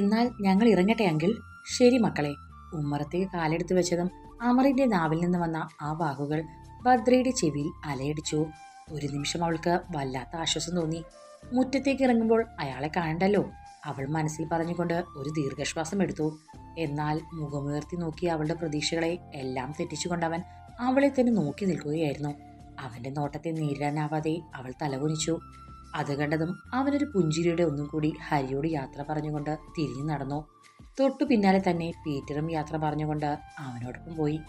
എന്നാൽ ഞങ്ങൾ ഇറങ്ങട്ടെ അങ്കിൾ. ശരി മക്കളെ. ഉമ്മറത്തേക്ക് കാലെടുത്ത് വെച്ചതും അമറിന്റെ നാവിൽ നിന്ന് വന്ന ആ വാക്കുകൾ ഭദ്രയുടെ ചെവിയിൽ അലയടിച്ചു. ഒരു നിമിഷം അവൾക്ക് വല്ലാത്ത ആശ്വാസം തോന്നി. മുറ്റത്തേക്ക് ഇറങ്ങുമ്പോൾ അയാളെ കാണണ്ടല്ലോ. അവൾ മനസ്സിൽ പറഞ്ഞുകൊണ്ട് ഒരു ദീർഘശ്വാസം എടുത്തു. എന്നാൽ മുഖമുയർത്തി നോക്കി അവളുടെ പ്രതീക്ഷകളെ എല്ലാം തെറ്റിച്ചുകൊണ്ടവൻ അവളെ തന്നെ നോക്കി നിൽക്കുകയായിരുന്നു. അവന്റെ നോട്ടത്തെ നേരിടാനാവാതെ അവൾ തലകുനിച്ചു. അത് കണ്ടതും അവനൊരു പുഞ്ചിരിയുടെ ഒന്നും കൂടി ഹരിയോട് യാത്ര പറഞ്ഞുകൊണ്ട് തിരിഞ്ഞു നടന്നു. തൊട്ടു പിന്നാലെ തന്നെ പീറ്ററും യാത്ര പറഞ്ഞുകൊണ്ട് അവനോടൊപ്പം പോയി.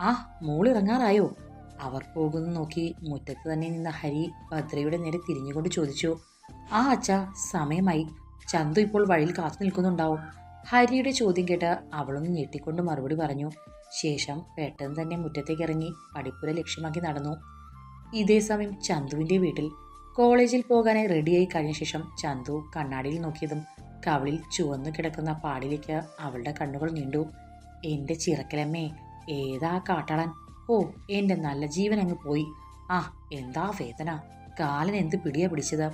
ആ മോളിറങ്ങാറായോ അവർ പോകുന്ന നോക്കി മുറ്റത്ത് തന്നെ നിന്ന ഹരി ഭദ്രയുടെ നേരെ തിരിഞ്ഞുകൊണ്ട് ചോദിച്ചു. ആ അച്ഛ സമയമായി. ചന്തു ഇപ്പോൾ വഴിയിൽ കാത്തു നിൽക്കുന്നുണ്ടാവും. ഹരിയുടെ ചോദ്യം കേട്ട് അവളൊന്ന് ഞെട്ടിക്കൊണ്ട് മറുപടി പറഞ്ഞു. ശേഷം പെട്ടെന്ന് തന്നെ മുറ്റത്തേക്ക് ഇറങ്ങി പടിപ്പുര ലക്ഷ്യമാക്കി നടന്നു. ഇതേ സമയം ചന്തുവിന്റെ വീട്ടിൽ കോളേജിൽ പോകാനായി റെഡിയായി കഴിഞ്ഞ ശേഷം ചന്തു കണ്ണാടിയിൽ നോക്കിയതും കവളിൽ ചുവന്നു കിടക്കുന്ന പാടിലേക്ക് അവളുടെ കണ്ണുകൾ നീണ്ടു. എന്റെ ചിറക്കലമ്മേ ഏതാ കാട്ടാളൻ? ഓ എന്റെ നല്ല ജീവൻ അങ്ങ് പോയി. ആ എന്താ വേദന? കാലൻ എന്ത് പിടിയാ പിടിച്ചത്?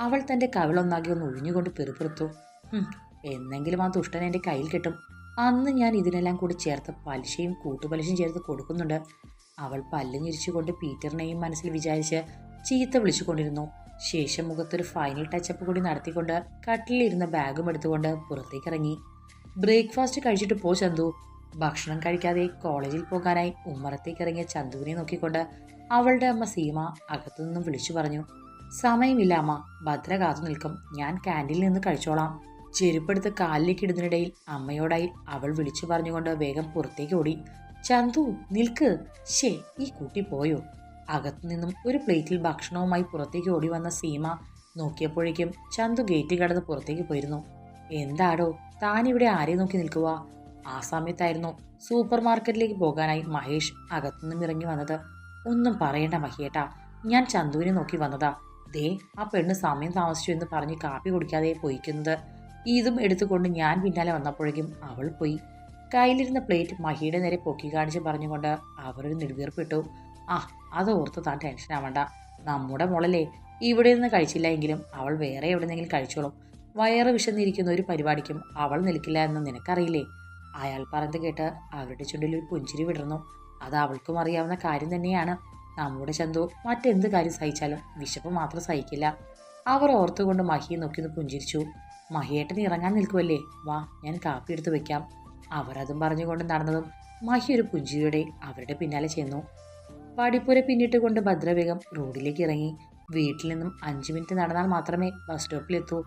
അവൾ തന്റെ കവിളൊന്നാകെ ഒന്ന് ഒഴിഞ്ഞുകൊണ്ട് പെറുപെറുത്തു. "ഹും, എന്നെങ്കിലും ആ ദുഷ്ടൻ എന്റെ കയ്യിൽ കിട്ടും. അന്ന് ഞാൻ ഇതിനെല്ലാം കൂടി ചേർത്ത് പലിശയും കൂട്ടുപലിശയും ചേർത്ത് കൊടുക്കുന്നുണ്ട്. അവൾ പല്ല് ഞിരിച്ചുകൊണ്ട് പീറ്ററിനെയും മനസ്സിൽ വിചാരിച്ച് ചീത്ത വിളിച്ചുകൊണ്ടിരുന്നു. ശേഷം മുഖത്തൊരു ഫൈനൽ ടച്ചപ്പ് കൂടി നടത്തിക്കൊണ്ട് കട്ടിലിരുന്ന ബാഗും എടുത്തുകൊണ്ട് പുറത്തേക്ക് ഇറങ്ങി ബ്രേക്ക്ഫാസ്റ്റ് കഴിച്ചിട്ട് പോ ചന്തു. ഭക്ഷണം കഴിക്കാതെ കോളേജിൽ പോകാനായി ഉമ്മറത്തേക്ക് ഇറങ്ങിയ ചന്തുവിനെ നോക്കിക്കൊണ്ട് അവളുടെ അമ്മ സീമ അകത്തു നിന്നും വിളിച്ചു പറഞ്ഞു സമയമില്ല അമ്മ. ഭദ്ര കാത്തു നിൽക്കും. ഞാൻ ക്യാന്റീനിൽ നിന്ന് കഴിച്ചോളാം. ചെരുപ്പെടുത്ത് കാലിലേക്ക് ഇടുന്നതിനിടയിൽ അമ്മയോടായി അവൾ വിളിച്ചു പറഞ്ഞുകൊണ്ട് വേഗം പുറത്തേക്ക് ഓടി ചന്തു നിൽക്ക്. ശേ ഈ കുട്ടി പോയോ? അകത്തുനിന്നും ഒരു പ്ലേറ്റിൽ ഭക്ഷണവുമായി പുറത്തേക്ക് ഓടി വന്ന സീമ നോക്കിയപ്പോഴേക്കും ചന്തു ഗേറ്റ് കടന്ന് പുറത്തേക്ക് പോയിരുന്നു. എന്താടോ താനിവിടെ ആരെ നോക്കി നിൽക്കുക ആ സമയത്തായിരുന്നു സൂപ്പർ മാർക്കറ്റിലേക്ക് പോകാനായി മഹേഷ് അകത്തുനിന്നും ഇറങ്ങി വന്നത്. ഒന്നും പറയണ്ട മഹിയേട്ടാ ഞാൻ ചന്തുവിനെ നോക്കി വന്നതാ. ദേ ആ പെണ്ണ് സമയം താമസിച്ചു എന്ന് പറഞ്ഞ് കാപ്പി കുടിക്കാതെ പോയിക്കുന്നത്. ഇതും എടുത്തുകൊണ്ട് ഞാൻ പിന്നാലെ വന്നപ്പോഴേക്കും അവൾ പോയി. കയ്യിലിരുന്ന പ്ലേറ്റ് മഹിയുടെ നേരെ പൊക്കി കാണിച്ച് പറഞ്ഞുകൊണ്ട് അവരൊരു നെടുവീർപ്പിട്ടു. ആ അത് ഓർത്ത് താൻ ടെൻഷൻ ആവണ്ട. നമ്മുടെ മോളല്ലേ ഇവിടെ നിന്ന് കഴിച്ചില്ല എങ്കിലും അവൾ വേറെ എവിടെന്നെങ്കിലും കഴിച്ചോളും. വയറ് വിശന്നിരിക്കുന്ന ഒരു പരിപാടിക്കും അവൾ നിൽക്കില്ല എന്ന് നിനക്കറിയില്ലേ? അയാൾ പറഞ്ഞത് കേട്ട് അവരുടെ ചുണ്ടിൽ ഒരു പുഞ്ചിരി വിടർന്നു. അത് അവൾക്കും അറിയാവുന്ന കാര്യം തന്നെയാണ്. നമ്മുടെ ചന്തു മറ്റെന്ത് കാര്യം സഹിച്ചാലും വിശപ്പ് മാത്രം സഹിക്കില്ല. അവർ ഓർത്തുകൊണ്ട് മഹിയെ നോക്കി പുഞ്ചിരിച്ചു. മഹിയേട്ടൻ ഇറങ്ങാൻ നിൽക്കുമല്ലേ വാ ഞാൻ കാപ്പി എടുത്ത് വെക്കാം. അവരതും പറഞ്ഞുകൊണ്ട് നടന്നതും മഹി ഒരു പുഞ്ചിരിയോടെ അവരുടെ പിന്നാലെ ചെന്നു. പടിപ്പുര പിന്നിട്ട് കൊണ്ട് ഭദ്രവേഗം റോഡിലേക്ക് ഇറങ്ങി. വീട്ടിൽ നിന്നും അഞ്ചു മിനിറ്റ് നടന്നാൽ മാത്രമേ ബസ് സ്റ്റോപ്പിലെത്തൂ.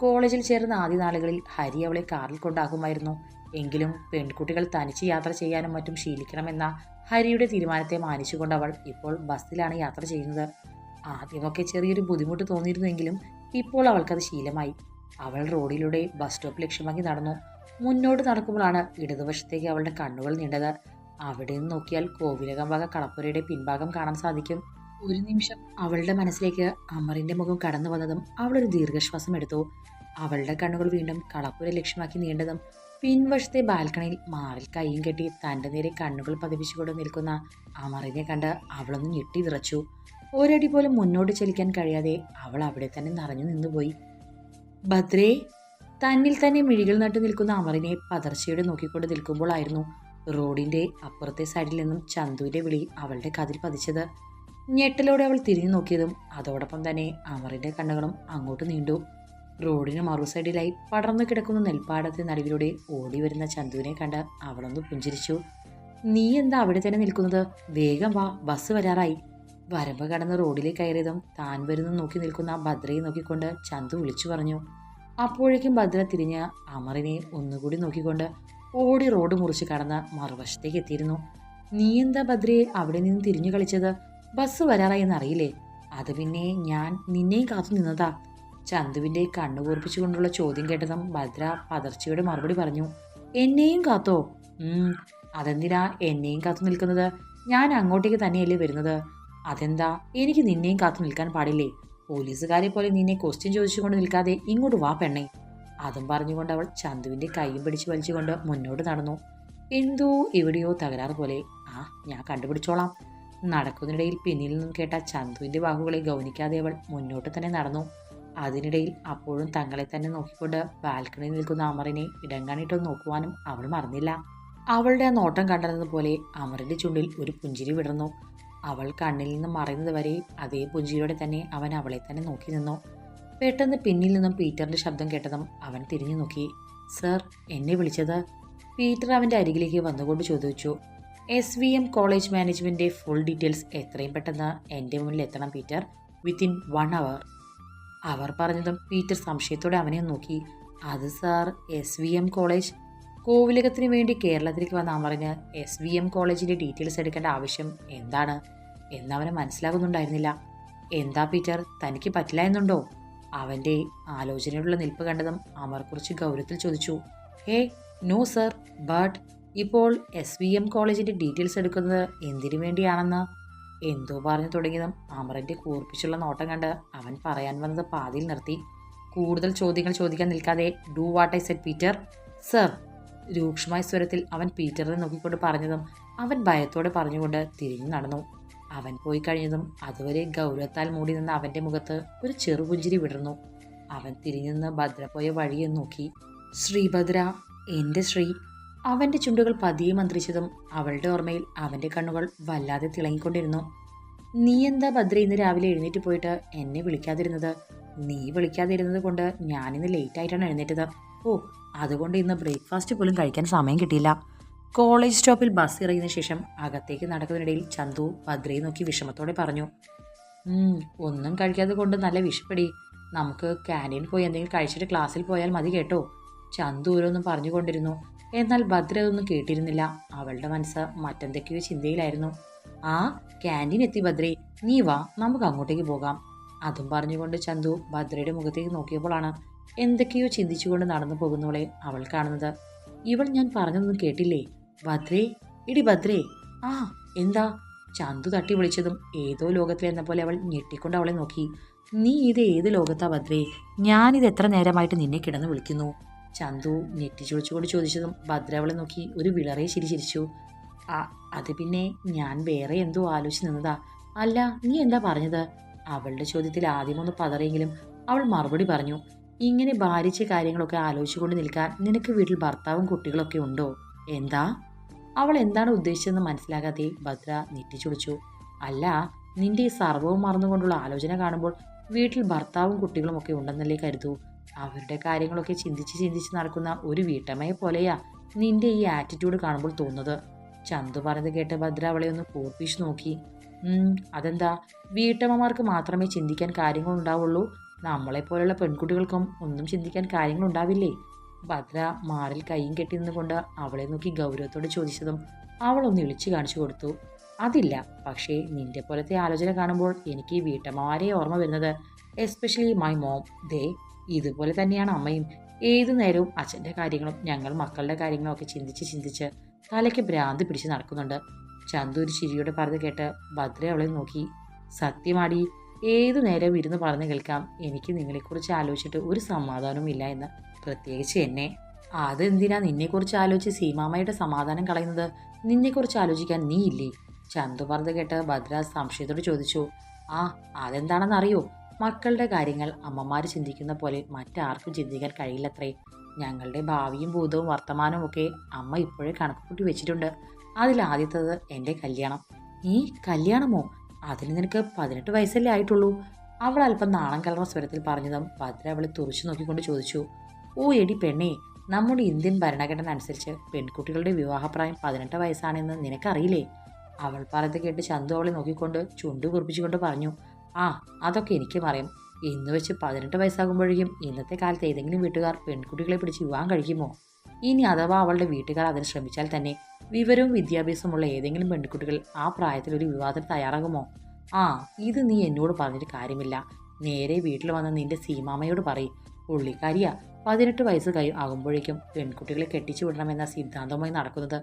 കോളേജിൽ ചേർന്ന ആദ്യ നാളുകളിൽ ഹരി അവളെ കാറിൽ കൊണ്ടാകുമായിരുന്നു എങ്കിലും പെൺകുട്ടികൾ തനിച്ച് യാത്ര ചെയ്യാനും മറ്റും ശീലിക്കണമെന്ന ഹരിയുടെ തീരുമാനത്തെ മാനിച്ചുകൊണ്ട് അവൾ ഇപ്പോൾ ബസ്സിലാണ് യാത്ര ചെയ്യുന്നത്. ആദ്യമൊക്കെ ചെറിയൊരു ബുദ്ധിമുട്ട് തോന്നിയിരുന്നെങ്കിലും ഇപ്പോൾ അവൾക്കത് ശീലമായി. അവൾ റോഡിലൂടെ ബസ് സ്റ്റോപ്പ് ലക്ഷ്യമാക്കി നടന്നു. മുന്നോട്ട് നടക്കുമ്പോഴാണ് ഇടതുവശത്തേക്ക് അവളുടെ കണ്ണുകൾ നീണ്ടത്. അവിടെ നിന്ന് നോക്കിയാൽ കോവിലകംഭാഗ കളപ്പുരയുടെ പിൻഭാഗം കാണാൻ സാധിക്കും. ഒരു നിമിഷം അവളുടെ മനസ്സിലേക്ക് അമറിന്റെ മുഖം കടന്നു വന്നതും അവളൊരു ദീർഘശ്വാസം എടുത്തു. അവളുടെ കണ്ണുകൾ വീണ്ടും കളപ്പുര ലക്ഷ്യമാക്കി നീണ്ടതും പിൻവശത്തെ ബാൽക്കണിയിൽ മാറിൽ കൈയും കെട്ടി തന്റെ നേരെ കണ്ണുകൾ പതിപ്പിച്ചുകൊണ്ട് നിൽക്കുന്ന അമറിനെ കണ്ട് അവളൊന്ന് ഞെട്ടി വിറച്ചു. ഒരടി പോലും മുന്നോട്ട് ചലിക്കാൻ കഴിയാതെ അവൾ അവിടെ തന്നെ നിറഞ്ഞു നിന്നുപോയി. ഭദ്രേ തന്നിൽ തന്നെ മിഴികൾ നട്ടു നിൽക്കുന്ന അമറിനെ പതർച്ചയോടെ നോക്കിക്കൊണ്ട് നിൽക്കുമ്പോഴായിരുന്നു റോഡിന്റെ അപ്പുറത്തെ സൈഡിൽ നിന്നും ചന്തുവിന്റെ വിളി അവളുടെ കതിൽ പതിച്ചത്. ഞെട്ടലോടെ അവൾ തിരിഞ്ഞു നോക്കിയതും അതോടൊപ്പം തന്നെ അമറിന്റെ കണ്ണുകളും അങ്ങോട്ട് നീണ്ടു. റോഡിന് മറു സൈഡിലായി പടർന്നു കിടക്കുന്ന നെൽപ്പാടത്തെ നടുവിലൂടെ ഓടി വരുന്ന ചന്തുവിനെ കണ്ട് അവളൊന്ന് പുഞ്ചിരിച്ചു. നീ എന്താ അവിടെ തന്നെ നിൽക്കുന്നത്? വേഗം വാ ബസ് വരാറായി. വരമ്പ് കടന്ന് റോഡിലേക്ക് കയറിയതും താൻ വരുന്നു നോക്കി നിൽക്കുന്ന ഭദ്രയെ നോക്കിക്കൊണ്ട് ചന്തു വിളിച്ചു പറഞ്ഞു. അപ്പോഴേക്കും ഭദ്ര തിരിഞ്ഞ് അമറിനെ ഒന്നുകൂടി നോക്കിക്കൊണ്ട് ഓടി റോഡ് മുറിച്ച് കടന്ന് മറുവശത്തേക്ക് എത്തിയിരുന്നു. നീ എന്താ ബദ്രിയെ അവിടെ നിന്ന് തിരിഞ്ഞു കളിച്ചത് ബസ് വരാറായി എന്നറിയില്ലേ അത് പിന്നെ ഞാൻ നിന്നെയും കാത്തു നിന്നതാ. ചന്തുവിന്റെ കണ്ണു കൂർപ്പിച്ചുകൊണ്ടുള്ള ചോദ്യം കേട്ടതും ഭദ്ര പതർച്ചയോട് മറുപടി പറഞ്ഞു എന്നെയും കാത്തോ? അതെന്തിനാ എന്നെയും കാത്തു നിൽക്കുന്നത്? ഞാൻ അങ്ങോട്ടേക്ക് തന്നെയല്ലേ വരുന്നത്. അതെന്താ? എനിക്ക് നിന്നെയും കാത്തു നിൽക്കാൻ പാടില്ലേ? പോലീസുകാരെ പോലെ നിന്നെ ക്വസ്റ്റ്യൻ ചോദിച്ചുകൊണ്ട് നിൽക്കാതെ ഇങ്ങോട്ട് വാ പെണ്ണേ. അതും പറഞ്ഞുകൊണ്ട് അവൾ ചന്തുവിന്റെ കൈയും പിടിച്ച് വലിച്ചുകൊണ്ട് മുന്നോട്ട് നടന്നു. എന്തോ എവിടെയോ തകരാറ് പോലെ. ആ ഞാൻ കണ്ടുപിടിച്ചോളാം. നടക്കുന്നതിനിടയിൽ പിന്നിൽ നിന്നും കേട്ട ചന്തുവിന്റെ വാക്കുകളെ ഗൗനിക്കാതെ അവൾ മുന്നോട്ട് തന്നെ നടന്നു. അതിനിടയിൽ അപ്പോഴും തങ്ങളെ തന്നെ നോക്കിക്കൊണ്ട് ബാൽക്കണിയിൽ നിൽക്കുന്ന അമറിനെ ഇടങ്ങാണിട്ടൊന്ന് നോക്കുവാനും അവൾ മറന്നില്ല. അവളുടെ ആ നോട്ടം കണ്ടതുപോലെ അമറിന്റെ ചുണ്ടിൽ ഒരു പുഞ്ചിരി വിടർന്നു. അവൾ കണ്ണിൽ നിന്ന് മറയുന്നത് വരെ അതേ പുഞ്ചിരിയോടെ തന്നെ അവൻ അവളെ തന്നെ നോക്കി നിന്നു. പെട്ടെന്ന് പിന്നിൽ നിന്നും പീറ്ററിന്റെ ശബ്ദം കേട്ടതും അവൻ തിരിഞ്ഞു നോക്കി. സർ എന്നെ വിളിച്ചത്? പീറ്റർ അവന്റെ അരികിലേക്ക് വന്നുകൊണ്ട് ചോദിച്ചു. എസ് വി എം കോളേജ് മാനേജ്മെന്റിന്റെ ഫുൾ ഡീറ്റെയിൽസ് എത്രയും പെട്ടെന്ന് എന്റെ മുന്നിൽ എത്തണം പീറ്റർ. Within one hour. അവർ പറഞ്ഞതും പീറ്റർ സംശയത്തോടെ അവനെ നോക്കി. അത് sir S V M college. കോവിലകത്തിന് വേണ്ടി കേരളത്തിലേക്ക് വന്ന അമറിന് എസ് വി എം കോളേജിന്റെ ഡീറ്റെയിൽസ് എടുക്കേണ്ട ആവശ്യം എന്താണ്? എന്നവന് മനസ്സിലാകുന്നുണ്ടായിരുന്നില്ല. എന്താ പീറ്റർ? തനിക്ക് പറ്റില്ല എന്നുണ്ടോ? അവന്റെ ആലോചനയുള്ള നിൽപ്പ് കണ്ടതും അമർ കുറിച്ച് ഗൗരവത്തിൽ ചോദിച്ചു ഹേ നോ സർ ബട്ട് ഇപ്പോൾ എസ് വി എം കോളേജിന്റെ ഡീറ്റെയിൽസ് എടുക്കുന്നത് എന്തിനു വേണ്ടിയാണെന്ന്? എന്തോ പറഞ്ഞു തുടങ്ങിയതും അമറിന്റെ കൂർപ്പിച്ചുള്ള നോട്ടം കണ്ട് അവൻ പറയാൻ വന്നത് പാതിയിൽ നിർത്തി. കൂടുതൽ ചോദ്യങ്ങൾ ചോദിക്കാൻ നിൽക്കാതെ do what I said Peter sir രൂക്ഷമായ സ്വരത്തിൽ അവൻ പീറ്ററിനെ നോക്കിക്കൊണ്ട് പറഞ്ഞതും അവൻ ഭയത്തോടെ പറഞ്ഞുകൊണ്ട് തിരിഞ്ഞു നടന്നു. അവൻ പോയി കഴിഞ്ഞതും അതുവരെ ഗൗരവത്താൽ മൂടി നിന്ന അവന്റെ മുഖത്ത് ഒരു ചെറുപുഞ്ചിരി വിടർന്നു. അവൻ തിരിഞ്ഞു നിന്ന് ഭദ്ര പോയ വഴിയെ നോക്കി. ശ്രീഭദ്ര എന്റെ ശ്രീ. അവന്റെ ചുണ്ടുകൾ പതിയെ മന്ത്രിച്ചതും അവളുടെ ഓർമ്മയിൽ അവന്റെ കണ്ണുകൾ വല്ലാതെ തിളങ്ങിക്കൊണ്ടിരുന്നു. നീ എന്താ ഭദ്ര ഇന്ന് രാവിലെ എഴുന്നേറ്റ് പോയിട്ട് എന്നെ വിളിക്കാതിരുന്നത്? നീ വിളിക്കാതിരുന്നത് കൊണ്ട് ഞാനിന്ന് ലേറ്റായിട്ടാണ് എഴുന്നേറ്റത്. ഓ അതുകൊണ്ട് ഇന്ന് ബ്രേക്ക്ഫാസ്റ്റ് പോലും കഴിക്കാൻ സമയം കിട്ടിയില്ല. കോളേജ് സ്റ്റോപ്പിൽ ബസ് ഇറങ്ങിയതിനു ശേഷം അകത്തേക്ക് നടക്കുന്നതിനിടയിൽ ചന്തു ഭദ്രയെ നോക്കി വിഷമത്തോടെ പറഞ്ഞു "ഉം, ഒന്നും കഴിക്കാതെ കൊണ്ട് നല്ല വിഷപ്പെടി. നമുക്ക് ക്യാന്റീൻ പോയി എന്തെങ്കിലും കഴിച്ചിട്ട് ക്ലാസ്സിൽ പോയാൽ മതി കേട്ടോ. ചന്തു ഓരോന്നും പറഞ്ഞുകൊണ്ടിരുന്നു. എന്നാൽ ഭദ്ര അതൊന്നും കേട്ടിരുന്നില്ല. അവളുടെ മനസ്സ് മറ്റെന്തൊക്കെയോ ചിന്തയിലായിരുന്നു. ആ ക്യാന്റീൻ എത്തി ഭദ്രേ. നീ വാ നമുക്ക് അങ്ങോട്ടേക്ക് പോകാം. അതും പറഞ്ഞുകൊണ്ട് ചന്തു ഭദ്രയുടെ മുഖത്തേക്ക് നോക്കിയപ്പോഴാണ് എന്തൊക്കെയോ ചിന്തിച്ചുകൊണ്ട് നടന്നു പോകുന്നവളെ അവൾ കാണുന്നത്. ഇവൾ ഞാൻ പറഞ്ഞതൊന്നും കേട്ടില്ലേ? ഭദ്രേ ഇടി ഭദ്രേ. ആ. എന്താ? ചന്തു തട്ടി വിളിച്ചതും ഏതോ ലോകത്തിലെന്ന പോലെ അവൾ ഞെട്ടിക്കൊണ്ട് അവളെ നോക്കി. നീ ഇത് ഏത് ലോകത്താ ഭദ്രേ? ഞാനിത് എത്ര നേരമായിട്ട് നിന്നെ കിടന്ന് വിളിക്കുന്നു? ചന്തു ഞെട്ടിച്ചുളിച്ചുകൊണ്ട് ചോദിച്ചതും ഭദ്ര അവളെ നോക്കി ഒരു വിളറെ ചിരി ചിരിച്ചു. ആ അത് പിന്നെ ഞാൻ വേറെ എന്തോ ആലോചിച്ച് നിന്നതാ. അല്ല നീ എന്താ പറഞ്ഞത്? അവളുടെ ചോദ്യത്തിൽ ആദ്യമൊന്ന് പതറിയെങ്കിലും അവൾ മറുപടി പറഞ്ഞു ഇങ്ങനെ ഭാരിച്ച കാര്യങ്ങളൊക്കെ ആലോചിച്ചുകൊണ്ട് നിൽക്കാൻ നിനക്ക് വീട്ടിൽ ഭർത്താവും കുട്ടികളൊക്കെ ഉണ്ടോ? എന്താ? അവൾ എന്താണ് ഉദ്ദേശിച്ചതെന്ന് മനസ്സിലാകാതെ ഭദ്ര നെറ്റിച്ചുളിച്ചു അല്ല നിന്റെ ഈ സർവവും മറന്നുകൊണ്ടുള്ള ആലോചന കാണുമ്പോൾ വീട്ടിൽ ഭർത്താവും കുട്ടികളും ഒക്കെ ഉണ്ടെന്നല്ലേ കരുതൂ. അവരുടെ കാര്യങ്ങളൊക്കെ ചിന്തിച്ച് ചിന്തിച്ച് നടക്കുന്ന ഒരു വീട്ടമ്മയെ പോലെയാ നിന്റെ ഈ ആറ്റിറ്റ്യൂഡ് കാണുമ്പോൾ തോന്നുന്നത്. ചന്തു പറഞ്ഞത് കേട്ട് ഭദ്ര അവളെ ഒന്ന് കൂർപ്പിച്ച് നോക്കി. അതെന്താ? വീട്ടമ്മമാർക്ക് മാത്രമേ ചിന്തിക്കാൻ കാര്യങ്ങളുണ്ടാവുള്ളൂ. നമ്മളെപ്പോലുള്ള പെൺകുട്ടികൾക്കും ഒന്നും ചിന്തിക്കാൻ കാര്യങ്ങൾ ഉണ്ടാവില്ലേ ഭദ്ര മാറിൽ കൈയും കെട്ടി നിന്നുകൊണ്ട് അവളെ നോക്കി ഗൗരവത്തോട് ചോദിച്ചതും അവൾ ഒന്ന് ഇളിച്ചു കാണിച്ചു കൊടുത്തു. അതില്ല പക്ഷേ നിന്റെ പോലത്തെ ആലോചന കാണുമ്പോൾ എനിക്ക് വീട്ടമ്മമാരെ ഓർമ്മ വരുന്നത് എസ്പെഷ്യലി മൈ മോം ദേ ഇതുപോലെ തന്നെയാണ് അമ്മയും. ഏതു നേരവും അച്ഛന്റെ കാര്യങ്ങളും ഞങ്ങൾ മക്കളുടെ കാര്യങ്ങളും ഒക്കെ ചിന്തിച്ച് ചിന്തിച്ച് തലയ്ക്ക് ഭ്രാന്ത് പിടിച്ച് നടക്കുന്നുണ്ട്. ചന്തു ഒരു ചിരിയോടെ പറഞ്ഞു കേട്ട് ഭദ്ര അവളെ നോക്കി. സത്യമാടി ഏതു നേരവും ഇരുന്ന് പറഞ്ഞു കേൾക്കാം. എനിക്ക് നിങ്ങളെക്കുറിച്ച് ആലോചിച്ചിട്ട് ഒരു സമാധാനവും ഇല്ല എന്ന്. പ്രത്യേകിച്ച് എന്നെ. അതെന്തിനാ നിന്നെക്കുറിച്ച് ആലോചിച്ച് സീമാമ്മയുടെ സമാധാനം കളയുന്നത്? നിന്നെക്കുറിച്ച് ആലോചിക്കാൻ നീ ഇല്ലേ? ചന്തു പറഞ്ഞു കേട്ട് ഭദ്ര സംശയത്തോട് ചോദിച്ചു. ആ അതെന്താണെന്ന് അറിയോ മക്കളുടെ കാര്യങ്ങൾ അമ്മമാർ ചിന്തിക്കുന്ന പോലെ മറ്റാർക്കും ചിന്തിക്കാൻ കഴിയില്ലത്രേ. ഞങ്ങളുടെ ഭാവിയും ഭൂതവും വർത്തമാനവും ഒക്കെ അമ്മ ഇപ്പോഴേ കണക്കുകൂട്ടി വെച്ചിട്ടുണ്ട്. അതിൽ ആദ്യത്തത് എന്റെ കല്യാണം. ഈ കല്യാണമോ? അതിന് നിനക്ക് പതിനെട്ട് വയസ്സല്ലേ ആയിട്ടുള്ളൂ. അവൾ അല്പം നാണം കലർന്ന സ്വരത്തിൽ പറഞ്ഞതും ഭദ്ര അവളെ തുറച്ചു നോക്കിക്കൊണ്ട് ചോദിച്ചു. ഓ എടി പെണ്ണേ നമ്മുടെ ഇന്ത്യൻ ഭരണഘടന അനുസരിച്ച് പെൺകുട്ടികളുടെ വിവാഹപ്രായം പതിനെട്ട് വയസ്സാണെന്ന് നിനക്കറിയില്ലേ? അവൾ പറഞ്ഞത് കേട്ട് ചന്തു അവളെ നോക്കിക്കൊണ്ട് ചുണ്ടു കുറിപ്പിച്ചുകൊണ്ട് പറഞ്ഞു ആ അതൊക്കെ എനിക്കും അറിയാം ഇന്ന് വെച്ച് പതിനെട്ട് വയസ്സാകുമ്പോഴേക്കും ഇന്നത്തെ കാലത്ത് ഏതെങ്കിലും വീട്ടുകാർ പെൺകുട്ടികളെ പിടിച്ച് വിവാഹം കഴിക്കുമോ? ഇനി അഥവാ അവളുടെ വീട്ടുകാർ അതിന് ശ്രമിച്ചാൽ തന്നെ വിവരവും വിദ്യാഭ്യാസമുള്ള ഏതെങ്കിലും പെൺകുട്ടികൾ ആ പ്രായത്തിൽ ഒരു വിവാഹത്തിന് തയ്യാറാകുമോ? ആ ഇത് നീ എന്നോട് പറഞ്ഞിട്ട് കാര്യമില്ല. നേരെ വീട്ടിൽ വന്ന് നിന്റെ സീമാമ്മയോട് പറയും. പുള്ളിക്കാരിയാ പതിനെട്ട് വയസ്സ് കൈ ആകുമ്പോഴേക്കും പെൺകുട്ടികളെ കെട്ടിച്ചു വിടണമെന്ന സിദ്ധാന്തമായി നടക്കുന്നത്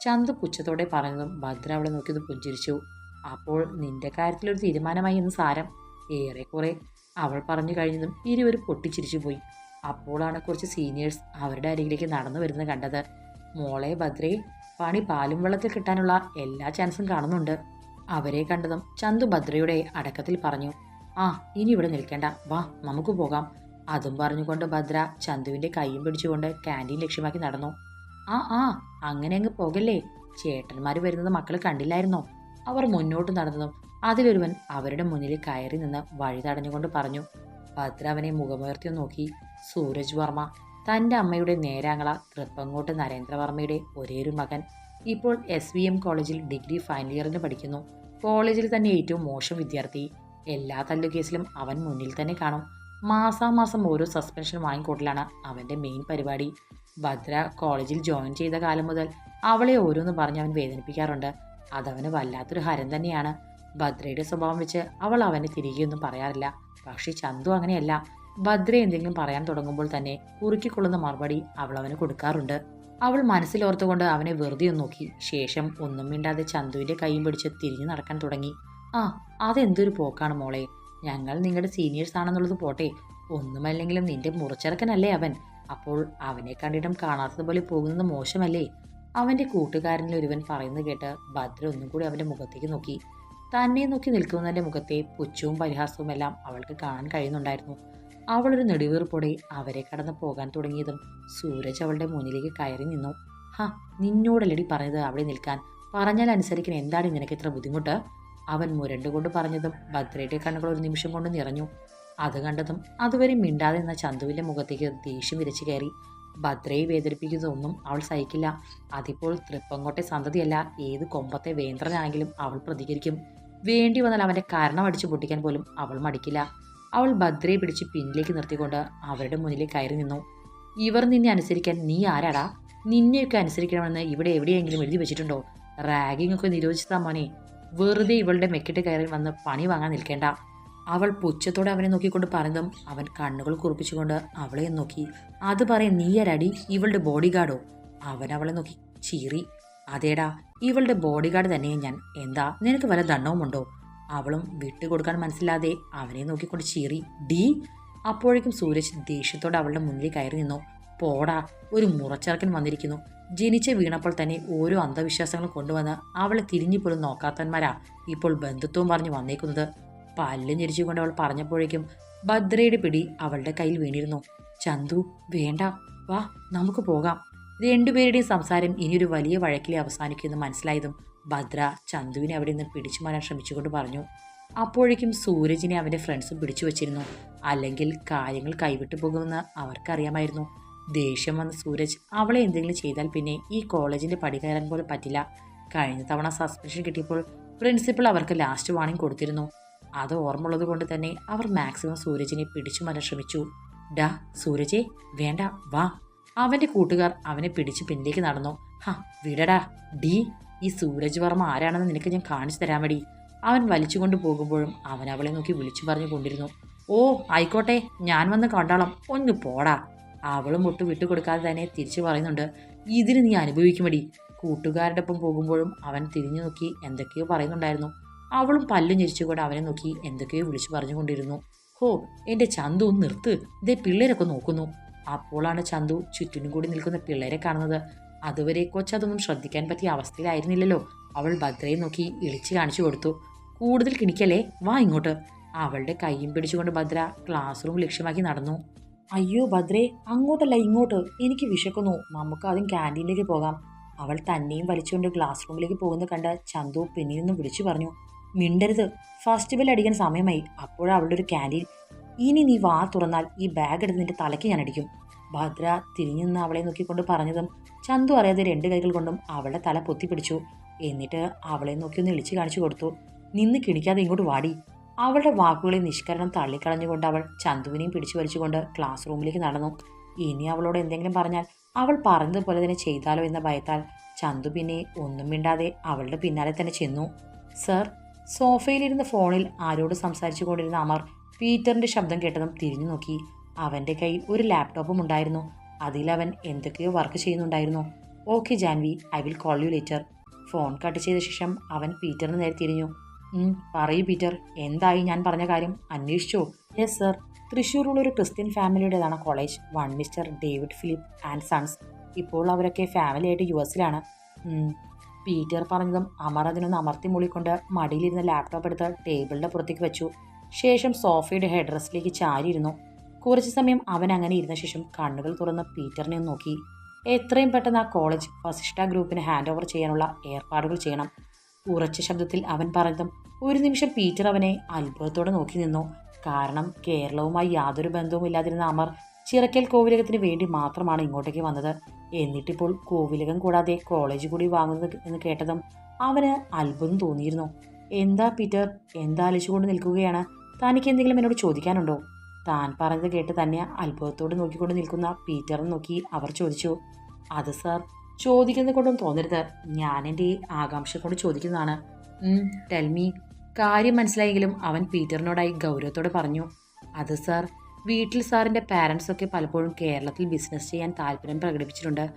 ചന്ത് പുച്ഛത്തോടെ പറഞ്ഞതും ഭദ്ര അവളെ നോക്കിയത് പുഞ്ചിരിച്ചു. അപ്പോൾ നിന്റെ കാര്യത്തിലൊരു തീരുമാനമായി എന്ന് സാരം. ഏറെക്കുറെ അവൾ പറഞ്ഞു കഴിഞ്ഞതും ഇരുവരും പൊട്ടിച്ചിരിച്ചു പോയി. അപ്പോഴാണ് കുറച്ച് സീനിയേഴ്സ് അവരുടെ അരികിലേക്ക് നടന്നു വരുന്നത് കണ്ടത്. മോളെ ഭദ്രയെ പണി പാലും വെള്ളത്തിൽ കിട്ടാനുള്ള എല്ലാ ചാൻസും കാണുന്നുണ്ട്. അവരെ കണ്ടതും ചന്തു ഭദ്രയുടെ അടക്കത്തിൽ പറഞ്ഞു ആ ഇനി ഇവിടെ നിൽക്കേണ്ട. വാ നമുക്ക് പോകാം. അതും പറഞ്ഞുകൊണ്ട് ഭദ്ര ചന്തുവിന്റെ കൈയും പിടിച്ചുകൊണ്ട് ക്യാന്റീൻ ലക്ഷ്യമാക്കി നടന്നു. ആ ആ അങ്ങനെ അങ്ങ് പോകല്ലേ? ചേട്ടന്മാർ വരുന്നത് മക്കൾ കണ്ടില്ലായിരുന്നോ? അവർ മുന്നോട്ട് നടന്നതും അതിലൊരുവൻ അവരുടെ മുന്നിൽ കയറി നിന്ന് വഴി തടഞ്ഞുകൊണ്ട് പറഞ്ഞു ഭദ്ര അവനെ മുഖമുയർത്തി നോക്കി. സൂരജ് വർമ്മ തന്റെ അമ്മയുടെ നേരാങ്ങള തൃപ്പങ്ങോട്ട് നരേന്ദ്രവർമ്മയുടെ ഒരേയൊരു മകൻ. ഇപ്പോൾ എസ് വി എം കോളേജിൽ ഡിഗ്രി ഫൈനൽ ഇയറിന് പഠിക്കുന്നു. കോളേജിൽ തന്നെ ഏറ്റവും മോശം വിദ്യാർത്ഥി. എല്ലാ തല്ലുകേസിലും അവൻ മുന്നിൽ തന്നെ കാണും. മാസാമാസം ഓരോ സസ്പെൻഷൻ വാങ്ങിക്കൂട്ടലാണ് അവന്റെ മെയിൻ പരിപാടി. ഭദ്ര കോളേജിൽ ജോയിൻ ചെയ്ത കാലം മുതൽ അവളെ ഓരോന്ന് പറഞ്ഞ് അവൻ വേദനിപ്പിക്കാറുണ്ട്. അതവന് വല്ലാത്തൊരു ഹരം തന്നെയാണ്. ഭദ്രയുടെ സ്വഭാവം വെച്ച് അവൾ അവനെ തിരികെയൊന്നും പറയാറില്ല. പക്ഷേ ചന്തു അങ്ങനെയല്ല. ഭദ്ര എന്തെങ്കിലും പറയാൻ തുടങ്ങുമ്പോൾ തന്നെ കുറുക്കിക്കൊള്ളുന്ന മറുപടി അവൾ അവന് കൊടുക്കാറുണ്ട്. അവൾ മനസ്സിലോർത്തുകൊണ്ട് അവനെ വെറുതെ ഒന്ന് നോക്കി. ശേഷം ഒന്നും മിണ്ടാതെ ചന്തുവിന്റെ കൈയും പിടിച്ച് തിരിഞ്ഞു നടക്കാൻ തുടങ്ങി. ആ അതെന്തൊരു പോക്കാണ് മോളെ. ഞങ്ങൾ നിങ്ങളുടെ സീനിയേഴ്സ് ആണെന്നുള്ളത് പോട്ടെ. ഒന്നുമല്ലെങ്കിലും നിന്റെ മുറിച്ചിറക്കനല്ലേ അവൻ. അപ്പോൾ അവനെ കണ്ടിടം കാണാത്തതുപോലെ പോകുന്നത് മോശമല്ലേ? അവന്റെ കൂട്ടുകാരനിൽ ഒരുവൻ പറയുന്നത് കേട്ട് ഭദ്ര ഒന്നും കൂടി അവന്റെ മുഖത്തേക്ക് നോക്കി. തന്നെ നോക്കി നിൽക്കുന്നതിന്റെ മുഖത്തെ പുച്ഛവും പരിഹാസവും എല്ലാം അവൾക്ക് കാണാൻ കഴിയുന്നുണ്ടായിരുന്നു. അവളൊരു നെടുവീർപ്പോടെ അവരെ കടന്ന് പോകാൻ തുടങ്ങിയതും സൂരജ് അവളുടെ മുന്നിലേക്ക് കയറി നിന്നു. ഹാ നിന്നോടല്ലടി പറഞ്ഞത് അവിടെ നിൽക്കാൻ. പറഞ്ഞാൽ അനുസരിക്കാൻ എന്താണ് നിനക്ക് ഇത്ര ബുദ്ധിമുട്ട്? അവൻ മുരണ്ടുകൊണ്ട് പറഞ്ഞതും ഭദ്രയുടെ കണ്ണുകൾ ഒരു നിമിഷം കൊണ്ട് നിറഞ്ഞു. അത് കണ്ടതും അതുവരെ മിണ്ടാതെ നിന്ന ചന്തുവിന്റെ മുഖത്തേക്ക് ദേഷ്യം വിരച്ചു കയറി. ഭദ്രയെ വേദനിപ്പിക്കുന്നതൊന്നും അവൾ സഹിക്കില്ല. അതിപ്പോൾ തൃപ്പങ്കോട്ടെ സന്തതിയല്ല ഏത് കൊമ്പത്തെ വേന്ദ്രനാണെങ്കിലും അവൾ പ്രതികരിക്കും. വേണ്ടി വന്നാൽ അവന്റെ കാരണം അടിച്ചു പൊട്ടിക്കാൻ പോലും അവൾ മടിക്കില്ല. അവൾ ഭദ്രയെ പിടിച്ച് പിന്നിലേക്ക് നിർത്തിക്കൊണ്ട് അവരുടെ മുന്നിലേക്ക് കയറി നിന്നു. ഇവർ നിന്നെ അനുസരിക്കാൻ നീ ആരാടാ? നിന്നെയൊക്കെ അനുസരിക്കണമെന്ന് ഇവിടെ എവിടെയെങ്കിലും എഴുതി വെച്ചിട്ടുണ്ടോ? റാഗിംഗ് ഒക്കെ നിരോധിച്ചതാ മോനെ. വെറുതെ ഇവളുടെ മെക്കിട്ട് കയറി വന്ന് പണി വാങ്ങാൻ നിൽക്കേണ്ട. അവൾ പുച്ഛത്തോടെ അവനെ നോക്കിക്കൊണ്ട് പറഞ്ഞതും അവൻ കണ്ണുകൾ കുറിപ്പിച്ചുകൊണ്ട് അവളെ നോക്കി. അത് പറയും നീയരടി ഇവളുടെ ബോഡി ഗാർഡോ അവൻ അവളെ നോക്കി ചീറി. അതേടാ ഇവളുടെ ബോഡി ഗാർഡ് തന്നെ ഞാൻ. എന്താ നിനക്ക് വല്ല ദണ്ണവുമുണ്ടോ അവളും വിട്ടുകൊടുക്കാൻ മനസ്സിലാതെ അവനെ നോക്കിക്കൊണ്ട് ചീറി. ഡി അപ്പോഴേക്കും സൂരജ് ദേഷ്യത്തോടെ അവളുടെ മുന്നിൽ കയറി നിന്നു. പോടാ ഒരു മുറച്ചിറക്കൻ വന്നിരിക്കുന്നു. ജനിച്ച് വീണപ്പോൾ തന്നെ ഓരോ അന്ധവിശ്വാസങ്ങളും കൊണ്ടുവന്ന് അവളെ തിരിഞ്ഞു പോലും നോക്കാത്തന്മാരാ ഇപ്പോൾ ബന്ധുത്വം പറഞ്ഞു വന്നേക്കുന്നത്. പല്ല് ഞെരിച്ചുകൊണ്ട് അവൾ പറഞ്ഞപ്പോഴേക്കും ഭദ്രയുടെ പിടി അവളുടെ കയ്യിൽ വീണിരുന്നു. ചന്തു വേണ്ട. വാ നമുക്ക് പോകാം. രണ്ടുപേരുടെയും സംസാരം ഇനിയൊരു വലിയ വഴക്കിലെ അവസാനിക്കുമെന്ന് മനസ്സിലായതും ഭദ്ര ചന്തുവിനെ അവിടെ നിന്ന് പിടിച്ചു മാറാൻ ശ്രമിച്ചുകൊണ്ട് പറഞ്ഞു. അപ്പോഴേക്കും സൂരജിനെ അവന്റെ ഫ്രണ്ട്സും പിടിച്ചു വച്ചിരുന്നു. അല്ലെങ്കിൽ കാര്യങ്ങൾ കൈവിട്ടു പോകുമെന്ന് അവർക്കറിയാമായിരുന്നു. ദേഷ്യം വന്ന സൂരജ് അവളെ എന്തെങ്കിലും ചെയ്താൽ പിന്നെ ഈ കോളേജിന്റെ പടി കയറാൻ പോലും പറ്റില്ല. കഴിഞ്ഞ തവണ സസ്പെൻഷൻ കിട്ടിയപ്പോൾ പ്രിൻസിപ്പൾ അവർക്ക് ലാസ്റ്റ് വാണിംഗ് കൊടുത്തിരുന്നു. അത് ഓർമ്മയുള്ളത് കൊണ്ട് തന്നെ അവർ മാക്സിമം സൂരജിനെ പിടിച്ചു മാറ്റാൻ ശ്രമിച്ചു. ഡാ സൂരജേ വേണ്ട വാ. അവന്റെ കൂട്ടുകാർ അവനെ പിടിച്ച് പിന്നിലേക്ക് നടന്നു. ഹ വിടടാ ഡി ഈ സൂരജ് വർമ്മ ആരാണെന്ന് നിനക്ക് ഞാൻ കാണിച്ചു തരാൻ മടി അവൻ വലിച്ചുകൊണ്ട് പോകുമ്പോഴും അവൻ അവളെ നോക്കി വിളിച്ചു പറഞ്ഞു കൊണ്ടിരുന്നു ഓ ആയിക്കോട്ടെ ഞാൻ വന്ന് കണ്ടോളാം ഒന്ന് പോടാ. അവളും ഒട്ട് വിട്ടുകൊടുക്കാതെ തന്നെ തിരിച്ചു പറയുന്നുണ്ട്. ഇതിന് നീ അനുഭവിക്കുമടി. കൂട്ടുകാരുടെ ഒപ്പം പോകുമ്പോഴും അവൻ തിരിഞ്ഞു നോക്കി എന്തൊക്കെയോ പറയുന്നുണ്ടായിരുന്നു. അവളും പല്ലും ഞെരിച്ചുകൊണ്ട് അവനെ നോക്കി എന്തൊക്കെയോ വിളിച്ചു പറഞ്ഞുകൊണ്ടിരുന്നു. ഹോ എന്റെ ചന്തു നിർത്ത്. ഇതേ പിള്ളേരൊക്കെ നോക്കുന്നു. അപ്പോളാണ് ചന്തു ചുറ്റിനും കൂടി നിൽക്കുന്ന പിള്ളേരെ കാണുന്നത്. അതുവരെ കൊച്ചതൊന്നും ശ്രദ്ധിക്കാൻ പറ്റിയ അവസ്ഥയിലായിരുന്നില്ലല്ലോ. അവൾ ഭദ്രയെ നോക്കി ഇളിച്ചു കാണിച്ചു കൊടുത്തു. കൂടുതൽ കിണിക്കല്ലേ വാ ഇങ്ങോട്ട്. അവളുടെ കൈയും പിടിച്ചുകൊണ്ട് ഭദ്ര ക്ലാസ് റൂം ലക്ഷ്യമാക്കി നടന്നു. അയ്യോ ഭദ്രേ അങ്ങോട്ടല്ല ഇങ്ങോട്ട്. എനിക്ക് വിശക്കുന്നു. നമുക്ക് ആദ്യം ക്യാന്റീനിലേക്ക് പോകാം. അവൾ തന്നെയും വലിച്ചുകൊണ്ട് ക്ലാസ് റൂമിലേക്ക് പോകുന്ന കണ്ട ചന്തു പിന്നിൽ വിളിച്ചു പറഞ്ഞു മിണ്ടരുത്. ഫസ്റ്റ് ബെൽ അടിക്കാൻ സമയമായി. അപ്പോഴാണ് അവളുടെ ഒരു ക്യാന്റീൻ ഇനി നീ വാ തുറന്നാൽ ഈ ബാഗ് എടുത്ത് നിന്റെ തലയ്ക്ക് ഞാൻ അടിക്കും. ഭദ്ര തിരിഞ്ഞു നിന്ന് അവളെ നോക്കിക്കൊണ്ട് പറഞ്ഞതും ചന്തു അറിയാതെ രണ്ട് കൈകൾ കൊണ്ടും അവളുടെ തല പൊത്തിപ്പിടിച്ചു. എന്നിട്ട് അവളെ നോക്കി ഒന്ന് ഇളിച്ചു കാണിച്ചു കൊടുത്തു. നിന്ന് കിണിക്കാതെ ഇങ്ങോട്ട് വാടി. അവളുടെ വാക്കുകളിൽ നിഷ്കരണം തള്ളിക്കളഞ്ഞുകൊണ്ട് അവൾ ചന്തുവിനെയും പിടിച്ചു വലിച്ചുകൊണ്ട് ക്ലാസ് റൂമിലേക്ക് നടന്നു. ഇനി അവളോട് എന്തെങ്കിലും പറഞ്ഞാൽ അവൾ പറഞ്ഞതുപോലെ തന്നെ ചെയ്താലോ എന്ന ഭയത്താൽ ചന്തു പിന്നെ ഒന്നും മിണ്ടാതെ അവളുടെ പിന്നാലെ തന്നെ ചെന്നു. സർ സോഫയിലിരുന്ന ഫോണിൽ ആരോട് സംസാരിച്ചു കൊണ്ടിരുന്ന അമർ പീറ്ററിന്റെ ശബ്ദം കേട്ടതും തിരിഞ്ഞു നോക്കി. അവന്റെ കയ്യിൽ ഒരു ലാപ്ടോപ്പും ഉണ്ടായിരുന്നു. അതിൽ അവൻ എന്തൊക്കെയോ വർക്ക് ചെയ്യുന്നുണ്ടായിരുന്നു. Okay Janvi I will call you later phone cut ചെയ്ത ശേഷം അവൻ പീറ്ററിന് നേരെ തിരിഞ്ഞു. "ഉം, പറയൂ പീറ്റർ. എന്തായി ഞാൻ പറഞ്ഞ കാര്യം? അന്വേഷിച്ചോ? യെസ് സർ തൃശ്ശൂരുള്ള ഒരു Christian ഫാമിലിയുടേതാണ് college one Mister David Philip and sons ഇപ്പോൾ അവരൊക്കെ ഫാമിലിയായിട്ട് യു എസിലാണ്. പീറ്റർ പറഞ്ഞതും അമർ അതിനൊന്ന് അമർത്തി മൂളിക്കൊണ്ട് മടിയിലിരുന്ന ലാപ്ടോപ്പ് എടുത്ത് ടേബിളിന്റെ പുറത്തേക്ക് വെച്ചു. ശേഷം സോഫയുടെ ഹെഡ് റെസ്റ്റിലേക്ക് ചാരിയിരുന്നു. കുറച്ച് സമയം അവൻ അങ്ങനെ ഇരുന്ന ശേഷം കണ്ണുകൾ തുറന്ന് പീറ്ററിനെ നോക്കി. എത്രയും പെട്ടെന്ന് ആ കോളേജ് വസിഷ്ഠ ഗ്രൂപ്പിന് ഹാൻഡ് ഓവർ ചെയ്യാനുള്ള ഏർപ്പാടുകൾ ചെയ്യണം. ഉറച്ച ശബ്ദത്തിൽ അവൻ പറഞ്ഞതും ഒരു നിമിഷം പീറ്റർ അവനെ അത്ഭുതത്തോടെ നോക്കി നിന്നു. കാരണം കേരളവുമായി യാതൊരു ബന്ധവും ഇല്ലാതിരുന്ന അമർ ചിറക്കൽ കോവിലകത്തിന് വേണ്ടി മാത്രമാണ് ഇങ്ങോട്ടേക്ക് വന്നത്. എന്നിട്ടിപ്പോൾ കോവിലകം കൂടാതെ കോളേജ് കൂടി വാങ്ങുന്നത് എന്ന് കേട്ടതും അവന് അത്ഭുതം തോന്നിയിരുന്നു. എന്താ പീറ്റർ? എന്താ ആലോചിച്ചുകൊണ്ട് നിൽക്കുകയാണ്? തനിക്ക് എന്തെങ്കിലും എന്നോട് ചോദിക്കാനുണ്ടോ? താൻ പറഞ്ഞത് കേട്ട് തന്നെ അത്ഭുതത്തോട് നോക്കിക്കൊണ്ട് നിൽക്കുന്ന പീറ്ററിനെ നോക്കി അവർ ചോദിച്ചു. അത് സാർ ചോദിക്കുന്നത് കൊണ്ടും തോന്നരുത്. ഞാൻ എന്റെ ആകാംക്ഷ കൊണ്ട് ചോദിക്കുന്നതാണ്. ടെൽമി കാര്യം മനസ്സിലായെങ്കിലും അവൻ പീറ്ററിനോടായി ഗൗരവത്തോടെ പറഞ്ഞു. അത് സാർ വീട്ടിൽ സാറിന്റെ പാരൻസൊക്കെ പലപ്പോഴും കേരളത്തിൽ ബിസിനസ് ചെയ്യാൻ താല്പര്യം പ്രകടിപ്പിച്ചിട്ടുണ്ട്.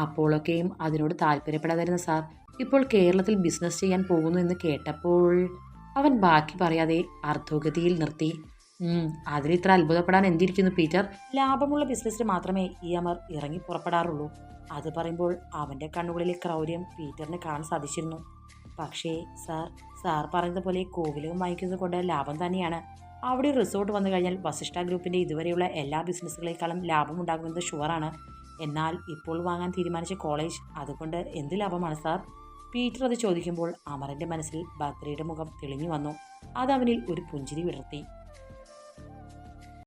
അപ്പോഴൊക്കെയും അതിനോട് താല്പര്യപ്പെടാതിരുന്ന സാർ ഇപ്പോൾ കേരളത്തിൽ ബിസിനസ് ചെയ്യാൻ പോകുന്നു എന്ന് കേട്ടപ്പോൾ അവൻ ബാക്കി പറയാതെ അർദ്ധഗതിയിൽ നിർത്തി. "ഉം, അതിൽ ഇത്ര അത്ഭുതപ്പെടാൻ എന്തിരിക്കുന്നു പീറ്റർ? ലാഭമുള്ള ബിസിനസ്സിൽ മാത്രമേ ഈ അമർ ഇറങ്ങി പുറപ്പെടാറുള്ളൂ. അത് പറയുമ്പോൾ അവന്റെ കണ്ണുകളിലെ ക്രൗര്യം പീറ്ററിന് കാണാൻ സാധിച്ചിരുന്നു. പക്ഷേ സാർ സാർ പറഞ്ഞതുപോലെ കോവിലകം വാങ്ങിക്കുന്നത് കൊണ്ട് ലാഭം തന്നെയാണ്. അവിടെ റിസോർട്ട് വന്നു കഴിഞ്ഞാൽ വസിഷ്ഠ ഗ്രൂപ്പിന്റെ ഇതുവരെയുള്ള എല്ലാ ബിസിനസ്സുകളെക്കാളും ലാഭമുണ്ടാകുന്നത് ഷുവറാണ് എന്നാൽ ഇപ്പോൾ വാങ്ങാൻ തീരുമാനിച്ച കോളേജ് അതുകൊണ്ട് എന്ത് ലാഭമാണ് സാർ പീറ്റർ അത് ചോദിക്കുമ്പോൾ അമറിന്റെ മനസ്സിൽ ബദ്രയുടെ മുഖം തെളിഞ്ഞു വന്നു. അത് അവനിൽ ഒരു പുഞ്ചിരി വിടർത്തി.